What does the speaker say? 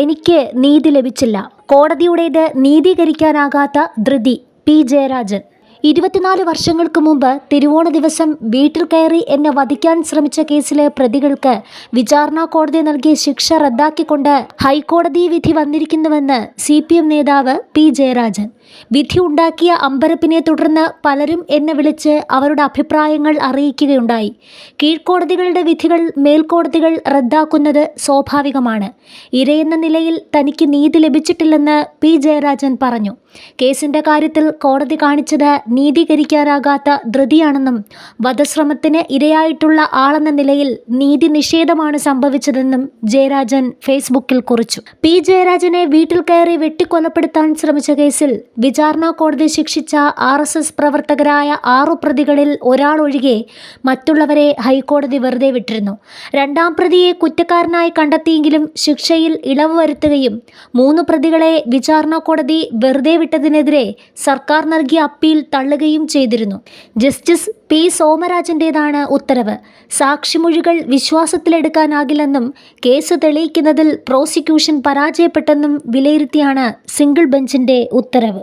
എനിക്ക് നീതി ലഭിച്ചില്ല. കോടതിയുടേത് നീതീകരിക്കാനാകാത്ത ധൃതി പി ജയരാജൻ. ഇരുപത്തിനാല് വർഷങ്ങൾക്ക് മുമ്പ് തിരുവോണ ദിവസം വീട്ടിൽ കയറി എന്നെ വധിക്കാൻ ശ്രമിച്ച കേസിലെ പ്രതികൾക്ക് വിചാരണ കോടതി നൽകിയ ശിക്ഷ റദ്ദാക്കിക്കൊണ്ട് ഹൈക്കോടതി വിധി വന്നിരിക്കുന്നുവെന്ന് സി പി എം നേതാവ് പി ജയരാജൻ. വിധി ഉണ്ടാക്കിയ അമ്പരപ്പിനെ തുടർന്ന് പലരും എന്നെ വിളിച്ച് അവരുടെ അഭിപ്രായങ്ങൾ അറിയിക്കുകയുണ്ടായി. കീഴ്ക്കോടതികളുടെ വിധികൾ മേൽക്കോടതികൾ റദ്ദാക്കുന്നത് സ്വാഭാവികമാണ്. ഇരയെന്ന നിലയിൽ തനിക്ക് നീതി ലഭിച്ചിട്ടില്ലെന്ന് പി ജയരാജൻ പറഞ്ഞു. കേസിന്റെ കാര്യത്തിൽ കോടതി കാണിച്ചത് നീതീകരിക്കാനാകാത്ത ധൃതിയാണെന്നും വധശ്രമത്തിന് ഇരയായിട്ടുള്ള ആളെന്ന നിലയിൽ നീതി നിഷേധമാണ് സംഭവിച്ചതെന്നും ജയരാജൻ ഫേസ്ബുക്കിൽ കുറിച്ചു. പി ജയരാജനെ വീട്ടിൽ കയറി വെട്ടിക്കൊലപ്പെടുത്താൻ ശ്രമിച്ച കേസിൽ വിചാരണ കോടതി ശിക്ഷിച്ച ആർ എസ് എസ് പ്രവർത്തകരായ ആറു പ്രതികളിൽ ഒരാളൊഴികെ മറ്റുള്ളവരെ ഹൈക്കോടതി വെറുതെ വിട്ടിരുന്നു. രണ്ടാം പ്രതിയെ കുറ്റക്കാരനായി കണ്ടെത്തിയെങ്കിലും ശിക്ഷയിൽ ഇളവ് വരുത്തുകയും മൂന്ന് പ്രതികളെ വിചാരണ കോടതി വെറുതെ വിട്ടതിനെതിരെ സർക്കാർ നൽകിയ അപ്പീൽ തള്ളുകയും ചെയ്തിരുന്നു. Justice P. സോമരാജന്റേതാണ് ഉത്തരവ്. സാക്ഷിമൊഴികൾ വിശ്വാസത്തിലെടുക്കാനാകില്ലെന്നും കേസ് തെളിയിക്കുന്നതിൽ പ്രോസിക്യൂഷൻ പരാജയപ്പെട്ടെന്നും വിലയിരുത്തിയാണ് സിംഗിൾ ബെഞ്ചിന്റെ ഉത്തരവ്.